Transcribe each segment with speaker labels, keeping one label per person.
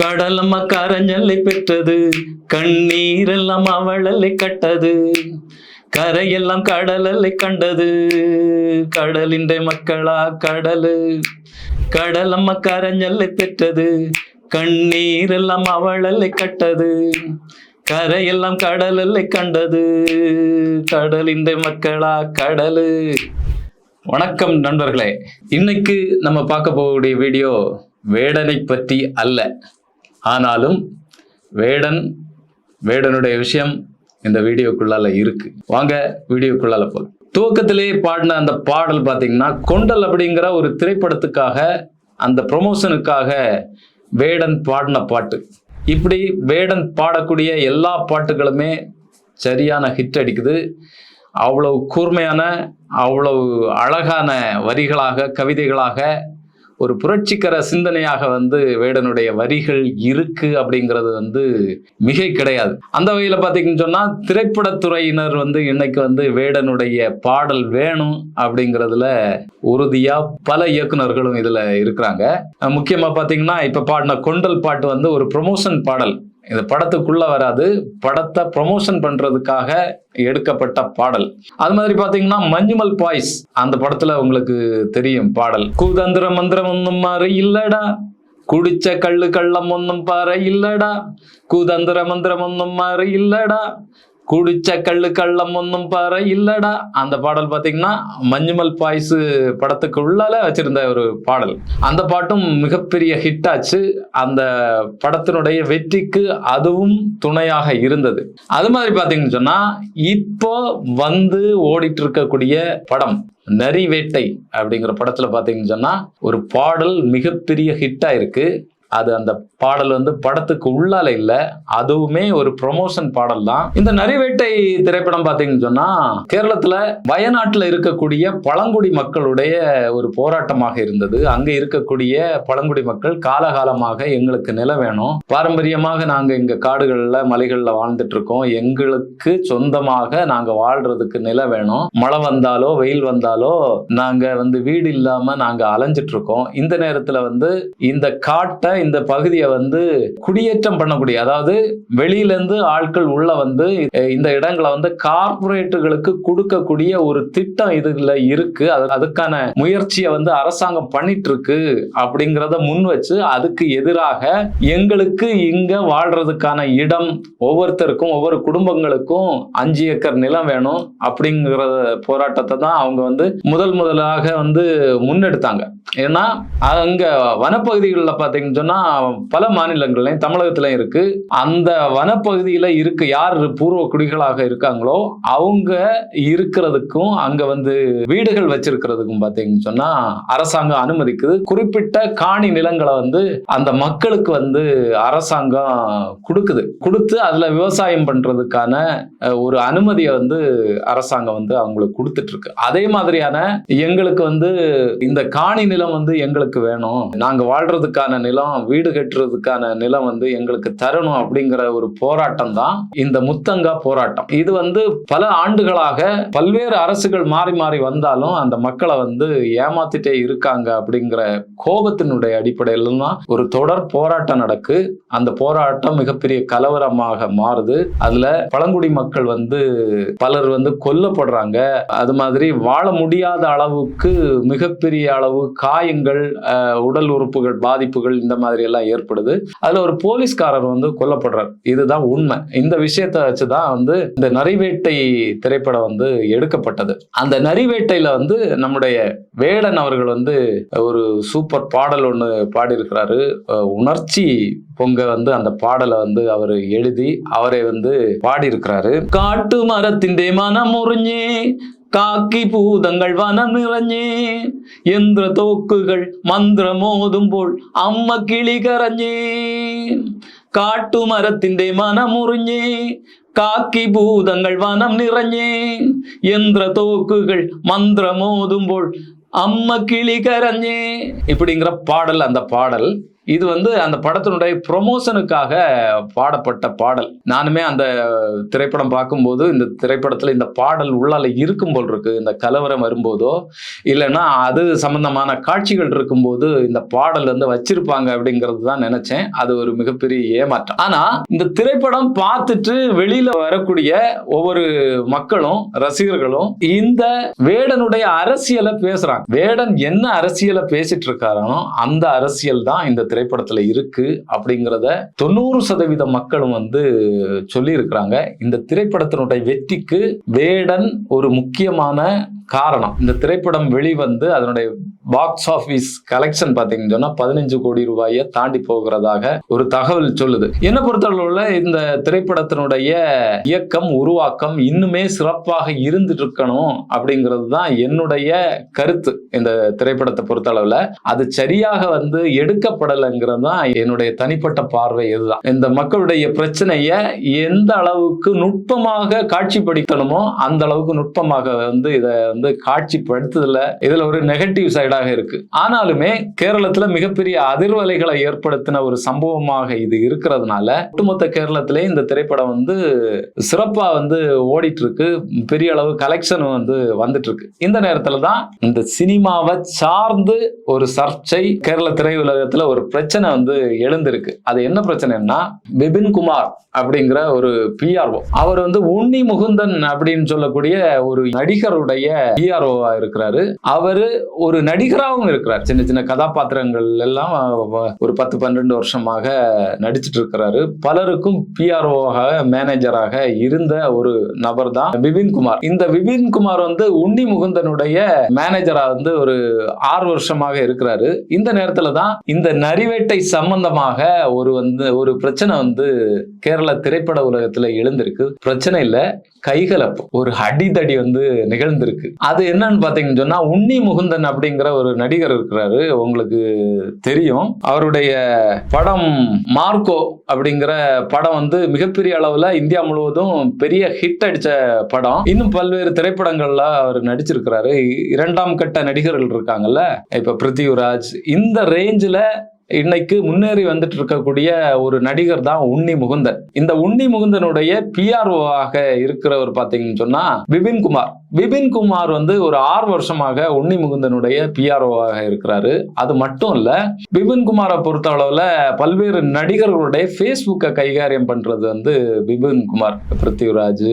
Speaker 1: கடலம்மா கரஞ்சல்லை பெற்றது கண்ணீரெல்லாம் அவளல்லை கட்டது கரையெல்லாம் கடலல்லை கண்டது. கடலின்ற மக்களா கடலு. கடலம்மா கரஞ்சல்லை பெற்றது கண்ணீரெல்லாம் அவளல்லை கட்டது கரையெல்லாம் கடலல்லை கண்டது. கடலின்ற மக்களா கடலு. வணக்கம் நண்பர்களே. இன்னைக்கு நம்ம பார்க்க போகக்கூடிய வீடியோ வேடனை பற்றி அல்ல. ஆனாலும் வேடன் வேடனுடைய விஷயம் இந்த வீடியோக்குள்ளால இருக்கு. வாங்க வீடியோக்குள்ளால போலாம். துவக்கத்திலே பாடின அந்த பாடல் பார்த்தீங்கன்னா கொண்டல் அப்படிங்கிற ஒரு திரைப்படத்துக்காக அந்த ப்ரொமோஷனுக்காக வேடன் பாடின பாட்டு. இப்படி வேடன் பாடக்கூடிய எல்லா பாட்டுகளுமே சரியான ஹிட் அடிக்குது. அவ்வளவு கூர்மையான அவ்வளவு அழகான வரிகளாக கவிதைகளாக ஒரு புரட்சிகர சிந்தனையாக வந்து வேடனுடைய வரிகள் இருக்கு அப்படிங்கிறது வந்து மிக கிடையாது. அந்த வகையில் பார்த்தீங்கன்னு சொன்னால் திரைப்படத்துறையினர் வந்து இன்னைக்கு வந்து வேடனுடைய பாடல் வேணும் அப்படிங்கிறதுல உறுதியா பல இயக்குனர்களும் இதுல இருக்கிறாங்க. முக்கியமா பார்த்தீங்கன்னா இப்ப பாடின கொண்டல் பாட்டு வந்து ஒரு ப்ரொமோஷன் பாடல். இந்த படத்துக்குள்ள வராது. படத்தை ப்ரொமோஷன் பண்றதுக்காக எடுக்கப்பட்ட பாடல். அது மாதிரி பாத்தீங்கன்னா மஞ்சுமல் பாய்ஸ் அந்த படத்துல உங்களுக்கு தெரியும் பாடல். கூதந்திர மந்திரம் ஒன்றும் மாறு இல்லடா குடிச்ச கள்ளு கள்ளம் ஒன்றும் பாரு இல்லடா கூதந்திர மந்திரம் ஒன்றும் மாறு இல்லடா குடிச்ச கள்ளு கள்ளம் ஒன்றும் பாற இல்லடா அந்த பாடல் பார்த்தீங்கன்னா மஞ்சுமல் பாய்ஸு படத்துக்கு உள்ளால வச்சிருந்த ஒரு பாடல். அந்த பாட்டும் மிகப்பெரிய ஹிட் ஆச்சு. அந்த படத்தினுடைய வெற்றிக்கு அதுவும் துணையாக இருந்தது. அது மாதிரி பார்த்தீங்கன்னு சொன்னா இப்போ வந்து ஓடிட்டு இருக்கக்கூடிய படம் நரி வேட்டை அப்படிங்கிற படத்துல பார்த்தீங்கன்னு சொன்னா ஒரு பாடல் மிகப்பெரிய ஹிட் ஆயிருக்கு. அது அந்த பாடல் வந்து படத்துக்கு உள்ளால இல்ல அதுவுமே ஒரு ப்ரொமோஷன் பாடல் தான். இந்த நரிவேட்டை திரைப்படம் பாத்தீங்கன்னு சொன்னா கேரளத்துல வயநாட்டில் இருக்கக்கூடிய பழங்குடி மக்களுடைய ஒரு போராட்டமாக இருந்தது. அங்க இருக்கக்கூடிய பழங்குடி மக்கள் காலகாலமாக எங்களுக்கு நில வேணும். பாரம்பரியமாக நாங்க இங்க காடுகள்ல மலைகள்ல வாழ்ந்துட்டு இருக்கோம் எங்களுக்கு சொந்தமாக நாங்க வாழ்றதுக்கு நில வேணும். மழை வந்தாலோ வெயில் வந்தாலோ நாங்க வந்து வீடு இல்லாம நாங்க அலைஞ்சிட்டு இருக்கோம் இந்த நேரத்துல வந்து இந்த காட்டை இந்த பகுதியை வந்து குடியேற்றம் பண்ணக்கூடிய அதாவது வெளியில இருந்து ஆட்கள் உள்ள வந்து இந்த இடங்களை வந்து கார்பரேட்டுகளுக்கு கொடுக்கக்கூடிய ஒரு திட்டம் இதுல இருக்கு. அது- அதுக்கான முயற்சியை வந்து அரசாங்கம் பண்ணிட்டு இருக்கு அப்படிங்கிறத முன் வச்சு அதுக்கு எதிராக எங்களுக்கு இங்க வாழ்றதுக்கான இடம் ஒவ்வொருத்தருக்கும் ஒவ்வொரு குடும்பங்களுக்கும் அஞ்சு ஏக்கர் நிலம் வேணும் அப்படிங்கிற போராட்டத்தை தான் அவங்க வந்து முதல் முதலாக வந்து முன்னெடுத்தாங்க. ஏன்னா அங்க வனப்பகுதிகளில் பார்த்தீங்கன்னு சொன்னா பல மாநிலங்கள்லையும் தமிழகத்திலையும் இருக்கு. அந்த வனப்பகுதியில இருக்கு யார் பூர்வ குடிகளாக இருக்காங்களோ அவங்க இருக்கிறதுக்கும் அங்க வந்து வீடுகள் வச்சிருக்கிறதுக்கும் பார்த்தீங்கன்னு சொன்னா அரசாங்கம் அனுமதிக்குது. குறிப்பிட்ட காணி நிலங்களை வந்து அந்த மக்களுக்கு வந்து அரசாங்கம் கொடுக்குது. கொடுத்து அதுல விவசாயம் பண்றதுக்கான ஒரு அனுமதியை வந்து அரசாங்கம் வந்து அவங்களுக்கு கொடுத்துட்டு இருக்கு. அதே மாதிரியான எங்களுக்கு வந்து இந்த காணி நிலம் வந்து எங்களுக்கு வேணும். நாங்க வாழ்றதுக்கான நிலம் வீடு கட்டுறதுக்கான நிலம் வந்து எங்களுக்கு தரணும் அப்படிங்கிற ஒரு போராட்டம் தான் இந்த முத்தங்கா போராட்டம். இது வந்து பல ஆண்டுகளாக பல்வேறு அரசுகள் மாறி மாறி வந்தாலும் அந்த மக்களை வந்து ஏமாத்திட்டே இருக்காங்க அப்படிங்கிற கோபத்தினுடைய அடிப்படையில் தான் ஒரு தொடர் போராட்டம் நடக்கு. அந்த போராட்டம் மிகப்பெரிய கலவரமாக மாறுது. அதுல பழங்குடி மக்கள் வந்து பலர் வந்து கொல்லப்படுறாங்க. அது மாதிரி வாழ முடியாத அளவுக்கு மிகப்பெரிய அளவு காயங்கள் உடல் உறுப்புகள் பாதிப்புகள் இந்த மாதிரி எல்லாம் ஏற்படுது. அதுல ஒரு போலீஸ்காரர் வந்து கொல்லப்படுறார். இதுதான் உண்மை. இந்த விஷயத்தை வச்சுதான் வந்து இந்த நரிவேட்டை திரைப்படம் வந்து எடுக்கப்பட்டது. அந்த நரிவேட்டையில வந்து நம்முடைய வேடன் அவர்கள் வந்து ஒரு சூப்பர் பாடல் ஒன்று பாடியிருக்கிறாரு. உணர்ச்சி பொங்க வந்து அந்த பாடலை வந்து அவர் எழுதி அவரை வந்து பாடியிருக்கிறாரு. காட்டு மரத்தின் மனம் முறிஞ்சே കാക്കി ഭൂതങ്ങൾ വനം നിറഞ്ഞേ യന്ത്ര തോക്കുകൾ മന്ത്രമോതുമ്പോൾ അമ്മ കിളി കരഞ്ഞേ കാട്ടുമരത്തിന്റെ മനമുറിഞ്ഞേ കാക്കി ഭൂതങ്ങൾ വനം നിറഞ്ഞേ യന്ത്ര തോക്കുകൾ മന്ത്രമോതുമ്പോൾ அம்ம கிளி கரஞ்சே இப்படிங்கிற பாடல் அந்த பாடல் இது வந்து அந்த படத்தினுடைய ப்ரொமோஷனுக்காக பாடப்பட்ட பாடல். நானுமே அந்த திரைப்படம் பார்க்கும்போது இந்த திரைப்படத்தில் இந்த பாடல் உள்ளால இருக்கும் போல் இருக்கு. இந்த கலவரம் வரும்போதோ இல்லைன்னா அது சம்பந்தமான காட்சிகள் இருக்கும்போது இந்த பாடல் வந்து வச்சிருப்பாங்க அப்படிங்கிறது தான் நினைச்சேன். அது ஒரு மிகப்பெரிய ஏமாற்றம். ஆனா இந்த திரைப்படம் பார்த்துட்டு வெளியில வரக்கூடிய ஒவ்வொரு மக்களும் ரசிகர்களும் இந்த வேடனுடைய அரசியலை பேசுறாங்க. வேடன் என்ன அரசியலை பேசிட்டு இருக்காரோ அந்த அரசியல் தான் இந்த திரைப்படத்துல இருக்கு அப்படிங்கிறத தொண்ணூறு சதவீத மக்களும் வந்து சொல்லி இருக்கிறாங்க இந்த திரைப்படத்தினுடைய வெற்றிக்கு வேடன் ஒரு முக்கியமான காரணம். இந்த திரைப்படம் வெளிவந்து அதனுடைய பாக்ஸ் ஆபீஸ் கலெக்ஷன் பாத்தீங்கன்னு சொன்னா பதினஞ்சு கோடி ரூபாயை தாண்டி போகிறதாக ஒரு தகவல் சொல்லுது. என்ன பொறுத்தளவுல இந்த திரைப்படத்தினுடைய இயக்கம் உருவாக்கம் இன்னுமே சிறப்பாக இருந்துட்டு இருக்கணும் அப்படிங்கிறது தான் என்னுடைய கருத்து இந்த திரைப்படத்தை பொறுத்தளவுல. அது சரியாக வந்து எடுக்கப்படலைங்கிறது தான் என்னுடைய தனிப்பட்ட பார்வை இதுதான். இந்த மக்களுடைய பிரச்சனைய எந்த அளவுக்கு நுட்பமாக காட்சிப்படுத்தணுமோ அந்த அளவுக்கு நுட்பமாக வந்து இதை வந்து காட்சிப்படுத்துதல இதுல ஒரு நெகட்டிவ் சைடாக இருக்கு. ஆனாலுமே கேரளத்துல மிகப்பெரிய அதிர்வலைகளை ஏற்படுத்தின ஒரு சம்பவமாக இது இருக்கிறதுனால ஒட்டுமொத்த கேரளத்திலே இந்த திரைப்படம் வந்து சிறப்பா வந்து ஓடிட்டு இருக்கு பெரிய அளவு கலெக்ஷன் வந்து வந்துட்டு இருக்கு இந்த நேரத்துல தான் இந்த சினிமாவை சார்ந்து ஒரு சர்ச்சை கேரள திரையுலகத்துல ஒரு பிரச்சனை வந்து எழுந்திருக்கு. அது என்ன பிரச்சனைன்னா பிபின் குமார் அப்படிங்கிற ஒரு பிஆர்ஓ அவர் வந்து உன்னி முகுந்தன் அப்படின்னு சொல்லக்கூடிய ஒரு நடிகருடைய பிஆர்ஓவா இருக்கிறாரு. அவரு ஒரு நடிகராகவும் இருக்கிறார். சின்ன சின்ன கதாபாத்திரங்கள் எல்லாம் ஒரு பத்து பன்னெண்டு வருஷமாக நடிச்சிட்டு இருக்கிறாரு. பலருக்கும் பிஆர்ஓவாக மேனேஜராக இருந்த ஒரு நபர் தான் விபின் குமார். இந்த விபின் குமார் வந்து உன்னி முகுந்தனுடைய மேனேஜரா வந்து ஒரு ஆறு வருஷமாக இருக்கிறாரு. இந்த நேரத்துல தான் இந்த நரிவேட்டை சம்பந்தமாக ஒரு வந்து ஒரு பிரச்சனை வந்து கேரள திரைப்பட உலகத்துல எழுந்திருக்கு. பிரச்சனை இல்ல கைகலப்பு. ஒரு அடிதடி வந்து நிகழ்ந்திருக்கு. அது என்னன்னு பாத்தீங்கன்னு சொன்னா உன்னி முகுந்தன் அப்படிங்கிற ஒரு நடிகர் இருக்கிறாரு உங்களுக்கு தெரியும். அவருடைய படம் மார்க்கோ அப்படிங்கிற படம் வந்து மிகப்பெரிய அளவுல இந்தியா முழுவதும் பெரிய ஹிட் அடிச்ச படம். இன்னும் பல்வேறு திரைப்படங்கள்ல அவர் நடிச்சிருக்கிறாரு. இரண்டாம் கட்ட நடிகர்கள் இருக்காங்கல்ல இப்ப பிருத்திவிராஜ். இந்த ரேஞ்சில் இன்னைக்கு முன்னேறி வந்துட்டு இருக்கக்கூடிய ஒரு நடிகர் தான் உன்னி முகுந்தன். இந்த உன்னி முகுந்தனுடைய பிஆர்ஓ ஆக இருக்கிறவர் பாத்தீங்கன்னு சொன்னா பிபின்குமார் குமார். குமார் வந்து ஒரு ஆறு வருஷமாக உன்னி முகுந்தனுடைய பிஆர்ஓ ஆக இருக்கிறாரு. அது மட்டும் இல்ல பிபின்குமாரை பொறுத்த அளவுல பல்வேறு நடிகர்களுடைய ஃபேஸ்புக்கை கைகாரியம் பண்றது வந்து பிபின்குமார் பிருத்திவிராஜ்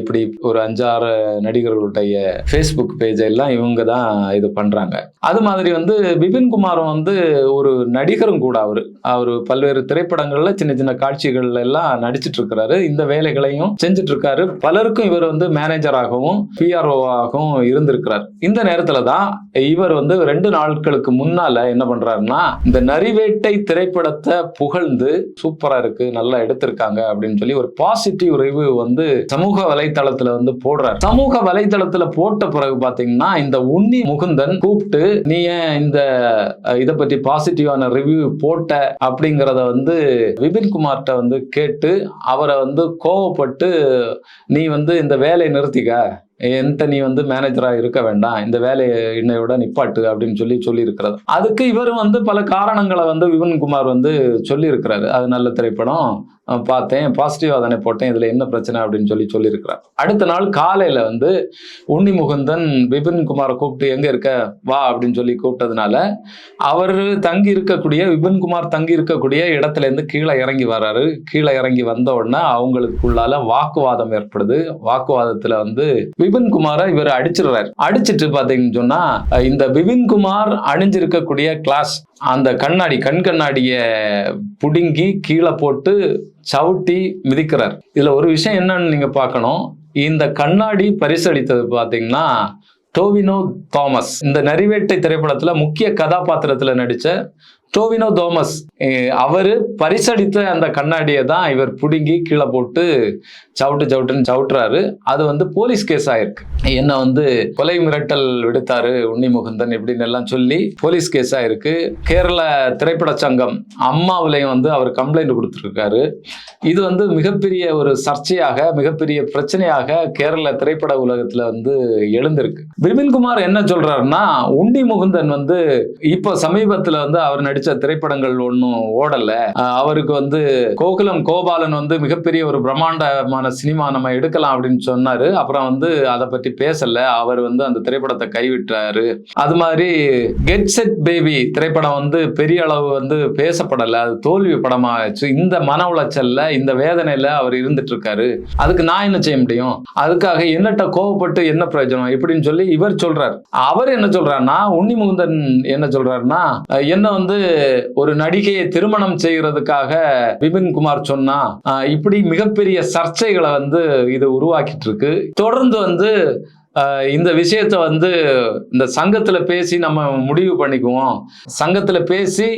Speaker 1: இப்படி ஒரு அஞ்சாறு நடிகர்களுடைய ஃபேஸ்புக் பேஜ் எல்லாம் இவங்க தான் இது பண்றாங்க. அது மாதிரி வந்து பிபின்குமாரும் வந்து ஒரு நடி நடிகரும் கூட அவரு. அவர் பல்வேறு திரைப்படங்கள்ல சின்ன சின்ன காட்சிகள்ல எல்லாம் நடிச்சிட்டு இருக்கிறாரு இந்த வேலைகளையும் செஞ்சுட்டு இருக்காரு பலருக்கும் இவர் வந்து மேனேஜராகவும் பிஆர்ஓவாகவும் இருந்திருக்கிறார். இந்த நேரத்துல தான் இவர் வந்து ரெண்டு நாட்களுக்கு முன்னால என்ன பண்றாருன்னா இந்த நரிவேட்டை திரைப்படத்தை புகழ்ந்து சூப்பரா இருக்கு நல்லா எடுத்திருக்காங்க அப்படின்னு சொல்லி ஒரு பாசிட்டிவ் ரிவ்யூ வந்து சமூக வலைத்தளத்துல வந்து போடுறாரு. சமூக வலைத்தளத்துல போட்ட பிறகு பாத்தீங்கன்னா இந்த உன்னி முகுந்தன் கூப்பிட்டு நீ ஏன் இந்த இதை பத்தி பாசிட்டிவான ரிவ்யூ போட்ட அப்படிங்கிறத வந்து விபின்குமார்கிட்ட வந்து கேட்டு அவரை வந்து கோவப்பட்டு நீ வந்து இந்த வேலையை நிறுத்திக்க. எந்த நீ வந்து மேனேஜரா இருக்க வேண்டாம். இந்த வேலையை என்னையோட நிப்பாட்டு அப்படின்னு சொல்லி சொல்லி இருக்கிறது அதுக்கு இவர் வந்து பல காரணங்களை வந்து விபின் குமார் வந்து சொல்லி இருக்கிறாரு அது நல்ல திரைப்படம். பார்த்தேன். பாசிட்டிவாக தானே போட்டேன். இதில் என்ன பிரச்சனை அப்படின்னு சொல்லி சொல்லியிருக்கிறார். அடுத்த நாள் காலையில் வந்து உன்னி முகுந்தன் விபின் குமாரை கூப்பிட்டு எங்கே இருக்க? வா அப்படின்னு சொல்லி கூப்பிட்டதுனால அவர் தங்கி இருக்கக்கூடிய விபின் குமார் தங்கி இருக்கக்கூடிய இடத்துலேருந்து கீழே இறங்கி வர்றாரு கீழே இறங்கி வந்த உடனே அவங்களுக்குள்ளால வாக்குவாதம் ஏற்படுது. வாக்குவாதத்தில் வந்து விபின் குமாரை இவர் அடிச்சிடுறாரு. அடிச்சிட்டு பாத்தீங்கன்னு சொன்னா இந்த விபின் குமார் அணிஞ்சிருக்கக்கூடிய கிளாஸ் அந்த கண்ணாடி கண் கண்ணாடிய புடுங்கி கீழே போட்டு சவுட்டி மிதிக்கிறார். இதுல ஒரு விஷயம் என்னன்னு நீங்க பார்க்கணும். இந்த கண்ணாடி பரிசளித்தது பாத்தீங்கன்னா டோவினோ தாமஸ். இந்த நரிவேட்டை திரைப்படத்துல முக்கிய கதாபாத்திரத்துல நடிச்ச டோவினோ தோமஸ் அவர் பரிசடித்த பரிசளித்த அந்த கண்ணாடியை தான் இவர் பிடுங்கி கீழே போட்டு சவுட்டு சவுட்டுன்னு சவுட்டுறாரு. அது வந்து போலீஸ் கேஸ் ஆயிருக்கு. என்ன வந்து கொலை மிரட்டல் விடுத்தாரு உன்னி முகுந்தன் இப்படின்னு எல்லாம் சொல்லி போலீஸ் கேஸ் ஆயிருக்கு. கேரள திரைப்பட சங்கம் அம்மாவிலையும் வந்து அவர் கம்ப்ளைண்ட் கொடுத்துருக்காரு. இது வந்து மிகப்பெரிய ஒரு சர்ச்சையாக மிகப்பெரிய பிரச்சனையாக கேரள திரைப்பட உலகத்துல வந்து எழுந்திருக்கு. பிபின்குமார் என்ன சொல்றாருன்னா உண்டி முகுந்தன் வந்து இப்போ சமீபத்தில் வந்து அவர் நடி நடிச்ச திரைப்படங்கள் ஒன்றும் ஓடல. அவருக்கு வந்து கோகுலம் கோபாலன் வந்து மிகப்பெரிய ஒரு பிரம்மாண்டமான சினிமா நம்ம எடுக்கலாம் அப்படின்னு சொன்னார். அப்புறம் வந்து அதை பற்றி பேசலை. அவர் வந்து அந்த திரைப்படத்தை கைவிட்டாரு. அது மாதிரி கெட் செட் பேபி திரைப்படம் வந்து பெரிய அளவு வந்து பேசப்படலை. அது தோல்வி படமாச்சு. இந்த மன உளைச்சல்ல இந்த வேதனையில அவர் இருந்துட்டு இருக்காரு அதுக்கு நான் என்ன செய்ய முடியும்? அதுக்காக என்னட்ட கோவப்பட்டு என்ன பிரயோஜனம்? இப்படின்னு சொல்லி இவர் சொல்றார். அவர் என்ன சொல்றாருன்னா உன்னி முகுந்தன் என்ன சொல்றாருன்னா என்ன வந்து ஒரு நடிகையை திருமணம் செய்யறதுக்காக விபின் குமார் சொன்னா இப்படி மிகப்பெரிய சர்ச்சைகளை வந்து இது உருவாக்கிட்டு இருக்கு. தொடர்ந்து வந்து இந்த விஷயத்த வந்து இந்த சங்கத்தில் பேசி நம்ம முடிவு பண்ணிக்குவோம். சங்கத்தில் பேசி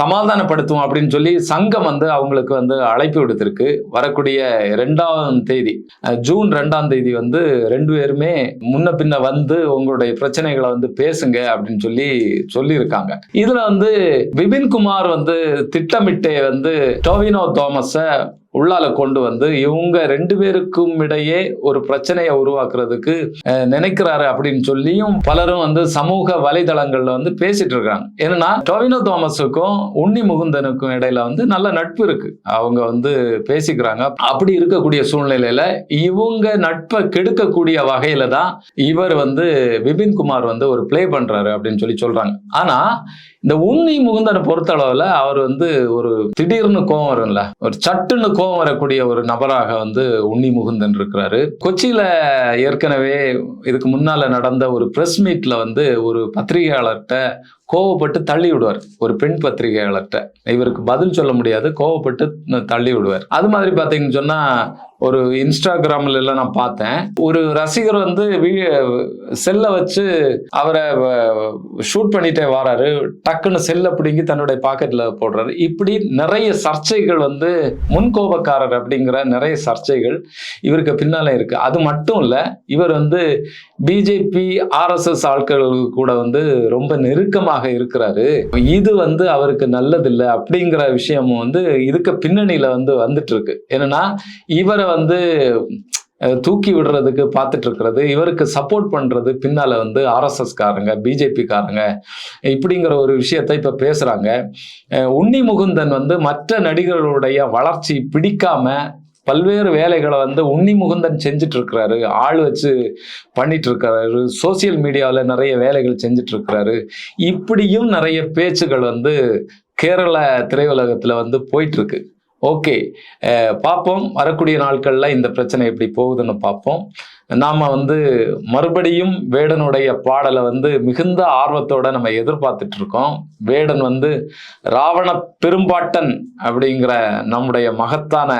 Speaker 1: சமாதானப்படுத்துவோம் அப்படின்னு சொல்லி சங்கம் வந்து அவங்களுக்கு வந்து அழைப்பு விடுத்திருக்கு. வரக்கூடிய ரெண்டாம் தேதி ஜூன் ரெண்டாம் தேதி வந்து ரெண்டு பேருமே முன்ன பின்ன வந்து உங்களுடைய பிரச்சனைகளை வந்து பேசுங்க அப்படின்னு சொல்லி சொல்லியிருக்காங்க. இதில் வந்து விபின் குமார் வந்து திட்டமிட்டே வந்து டோவினோ தோமஸை உள்ளால கொண்டு வந்து இவங்க ரெண்டு பேருக்கும் இடையே ஒரு பிரச்சனையை உருவாக்குறதுக்கு நினைக்கிறாரு அப்படின்னு சொல்லியும் பலரும் வந்து சமூக வலைதளங்கள்ல வந்து பேசிட்டு இருக்காங்க. ஏன்னா டொவினோ தோமஸுக்கும் உன்னி முகுந்தனுக்கும் இடையில வந்து நல்ல நட்பு இருக்கு. அவங்க வந்து பேசிக்கிறாங்க. அப்படி இருக்கக்கூடிய சூழ்நிலையில இவங்க நட்பை கெடுக்கக்கூடிய வகையில தான் இவர் வந்து விபின் குமார் வந்து ஒரு ப்ளே பண்றாரு அப்படின்னு சொல்லி சொல்றாங்க. ஆனா இந்த உன்னி முகுந்தனை பொறுத்தளவுல அவர் வந்து ஒரு திடீர்னு கோவம் வரும்ல. ஒரு சட்டுன்னு கோபம் வரக்கூடிய ஒரு நபராக வந்து உன்னி முகுந்தன் இருக்கிறாரு. கொச்சியில ஏற்கனவே இதுக்கு முன்னால நடந்த ஒரு பிரஸ் மீட்ல வந்து ஒரு பத்திரிகையாளர்கிட்ட கோவப்பட்டு தள்ளி விடுவார். ஒரு பெண் பத்திரிகையாளர்கிட்ட. இவருக்கு பதில் சொல்ல முடியாது. கோவப்பட்டு தள்ளி விடுவார். அது மாதிரி பார்த்தீங்கன்னு சொன்னால் ஒரு இன்ஸ்டாகிராமில் எல்லாம் நான் பார்த்தேன். ஒரு ரசிகர் வந்து செல்லை வச்சு அவரை ஷூட் பண்ணிட்டே வராரு. டக்குன்னு செல்லை பிடுங்கி தன்னுடைய பாக்கெட்டில் போடுறாரு. இப்படி நிறைய சர்ச்சைகள் வந்து முன்கோபக்காரர் அப்படிங்கிற நிறைய சர்ச்சைகள் இவருக்கு பின்னாலே இருக்குது அது மட்டும் இல்லை இவர் வந்து பிஜேபி ஆர்எஸ்எஸ் ஆட்களுக்கு கூட வந்து ரொம்ப நெருக்கமாக இருக்கிறாரு. இது வந்து அவருக்கு நல்லதில்லை அப்படிங்கிற விஷயமும் வந்து இதுக்கு பின்னணியில வந்து வந்துட்டு இருக்கு என்னன்னா இவரை வந்து தூக்கி விடுறதுக்கு பார்த்துட்டு இருக்கிறது இவருக்கு சப்போர்ட் பண்ணுறது பின்னால் வந்து ஆர்எஸ்எஸ் காரங்க பிஜேபி காரங்க இப்படிங்கிற ஒரு விஷயத்தை இப்போ பேசுகிறாங்க உன்னி முகுந்தன் வந்து மற்ற நடிகர்களுடைய வளர்ச்சி பிடிக்காம பல்வேறு வேலைகளை வந்து உன்னி முகுந்தன் செஞ்சுட்டு இருக்கிறாரு ஆள் வச்சு பண்ணிட்டு இருக்கிறாரு சோசியல் மீடியாவில் நிறைய வேலைகள் செஞ்சுட்டு இருக்கிறாரு இப்படியும் நிறைய பேச்சுகள் வந்து கேரள திரையுலகத்தில் வந்து போயிட்டு இருக்கு ஓகே பார்ப்போம் வரக்கூடிய நாட்களில் இந்த பிரச்சனை எப்படி போகுதுன்னு பார்ப்போம் நாம் வந்து மறுபடியும் வேடனுடைய பாடலை வந்து மிகுந்த ஆர்வத்தோட நம்ம எதிர்பார்த்துட்டு இருக்கோம் வேடன் வந்து ராவண பெரும்பாட்டன் அப்படிங்கிற நம்முடைய மகத்தான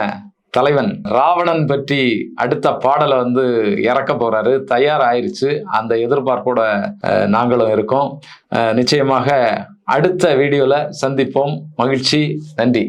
Speaker 1: தலைவன் ராவணன் பற்றி அடுத்த பாடலை வந்து இறக்க போறாரு. தயார் ஆயிடுச்சு அந்த எதிர்பார்ப்போட நாங்களும் இருக்கோம். நிச்சயமாக அடுத்த வீடியோல சந்திப்போம். மகிழ்ச்சி. நன்றி.